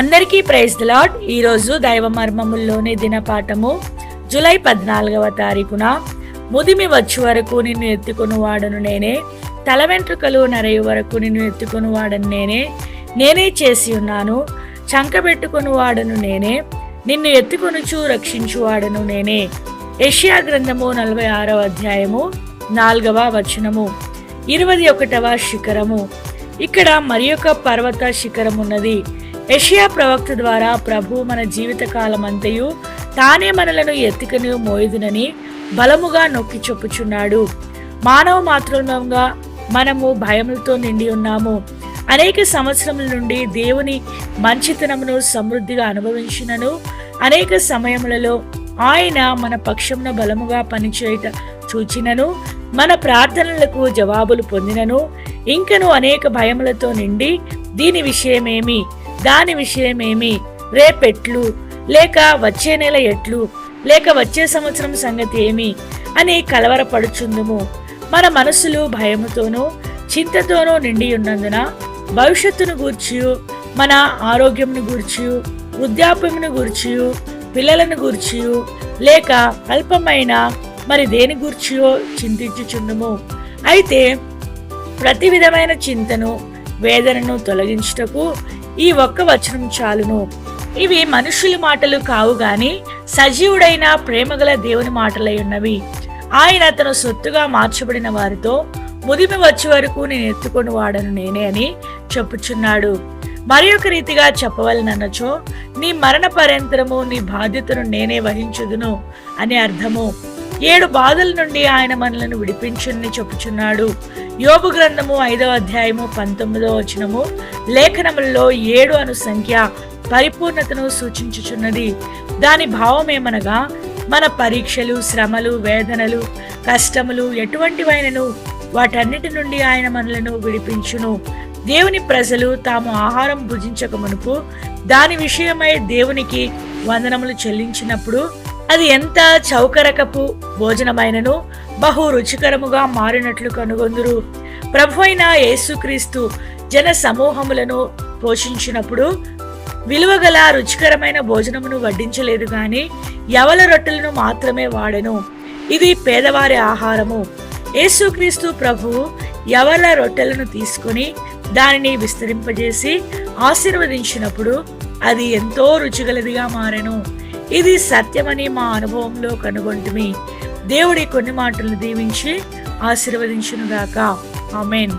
అందరికీ praise lord ఈరోజు దైవ మర్మముల్లోని దినపాఠము. జూలై పద్నాలుగవ తారీఖున ముదిమి వచ్చు వరకు నిన్ను ఎత్తుకుని వాడను నేనే. తల వెంట్రుకలు నరయు వరకు నిన్ను ఎత్తుకుని వాడను నేనే. నేనే చేసి ఉన్నాను చంకబెట్టుకుని వాడను నేనే. నిన్ను ఎత్తుకొనుచు రక్షించువాడను నేనే. ఏషియా గ్రంథము నలభై ఆరవ అధ్యాయము నాలుగవ వచనము. ఇరవై ఒకటవ శిఖరము. ఇక్కడ మరి యొక్క పర్వత శిఖరం ఉన్నది యషియా ప్రవక్త ద్వారా ప్రభు మన జీవితకాలమంతయు తానే మనలను ఎత్తుకని మోయుదునని బలముగా నొక్కి చెప్పుచున్నాడు. మానవ మాతృత్వంగా మనము భయములతో నిండి ఉన్నాము. అనేక సంవత్సరముల నుండి దేవుని మంచితనమును సమృద్ధిగా అనుభవించినను. అనేక సమయములలో ఆయన మన పక్షమున బలముగా పనిచేయట చూచినను. మన ప్రార్థనలకు జవాబులు పొందినను. ఇంకను అనేక భయములతో నిండి దీని విషయమేమి? దాని విషయమేమి? రేపెట్లు? లేక వచ్చే నెల ఎట్లు? లేక వచ్చే సంవత్సరం సంగతి ఏమి? అని కలవరపడుచుందుము. మన మనసులు భయముతోనూ చింతతోనూ నిండి ఉన్నందున భవిష్యత్తును గూర్చి మన ఆరోగ్యంను గూర్చి వృద్ధాప్యమును గూర్చియు పిల్లలను గూర్చియు లేక అల్పమైన మరి దేని గూర్చియో చింతించుచుందుము. అయితే ప్రతి విధమైన చింతను వేదనను తొలగించుటకు ఈ ఒక్క వచనం చాలును. ఇవి మనుషుల మాటలు కావు గాని సజీవుడైన ప్రేమగల దేవుని మాటలై ఉన్నవి. ఆయన తన సొత్తుగా మార్చబడిన వారితో ముదిమి వచ్చే వరకు నేను ఎత్తుకొని వాడను నేనే అని చెప్పుచున్నాడు. మరి ఒక రీతిగా చెప్పవలనన్నచో నీ మరణ పర్యంతరము నీ బాధ్యతను నేనే వహించుదును అని అర్థము. ఏడు బాధల నుండి ఆయన మనలను విడిపించుని చెప్పుచున్నాడు. యోబు గ్రంథము ఐదవ అధ్యాయము పంతొమ్మిదవ వచనము లేఖనములలో ఏడు అను సంఖ్య పరిపూర్ణతను సూచించుచున్నది. దాని భావమేమనగా మన పరీక్షలు శ్రమలు వేదనలు కష్టములు ఎటువంటివైనను వాటన్నిటి నుండి ఆయన మనలను విడిపించును. దేవుని ప్రజలు తాము ఆహారం భుజించక మునుపు దాని విషయమై దేవునికి వందనములు చెల్లించినప్పుడు అది ఎంత చౌకరకపు భోజనమైనను బహు రుచికరముగా మారినట్లు కనుగొందురు. ప్రభు అయిన యేసుక్రీస్తు జన సమూహములను పోషించినప్పుడు విలువగల రుచికరమైన భోజనమును వడ్డించలేదు గాని యవల రొట్టెలను మాత్రమే వాడెను. ఇది పేదవారి ఆహారము. యేసుక్రీస్తు ప్రభు యవల రొట్టెలను తీసుకొని దానిని విస్తరింపజేసి ఆశీర్వదించినప్పుడు అది ఎంతో రుచిగలదిగా మారెను. ఇది సత్యమని మా అనుభవంలో కనుగొంటుమి. దేవుడి కొన్ని మాటలను దీవించి ఆశీర్వదించునుగాక. ఆమెన్.